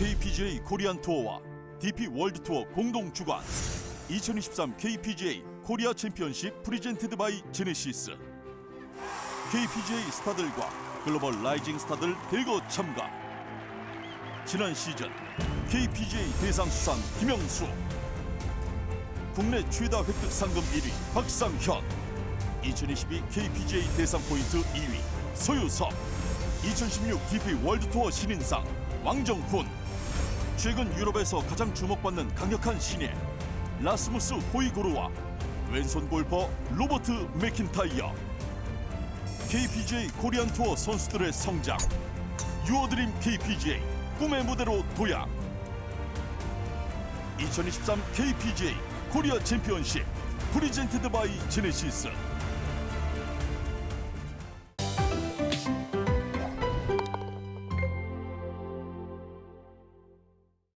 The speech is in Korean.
KPGA 코리안 투어와 DP 월드 투어 공동 주관. 2023 KPGA 코리아 챔피언십 프리젠티드 바이 제네시스. KPGA 스타들과 글로벌 라이징 스타들 대거 참가. 지난 시즌 KPGA 대상 수상 김영수. 국내 최다 획득 상금 1위 박상현. 2022 KPGA 대상 포인트 2위 소유섭. 2016 DP 월드 투어 신인상 왕정훈 최근 유럽에서 가장 주목받는 강력한 신예 라스무스 호이고르와 왼손 골퍼 로버트 맥킨타이어. KPGA 코리안 투어 선수들의 성장 유어드림 KPGA 꿈의 무대로 도약. 2023 KPGA 코리아 챔피언십 프리젠티드 바이 제네시스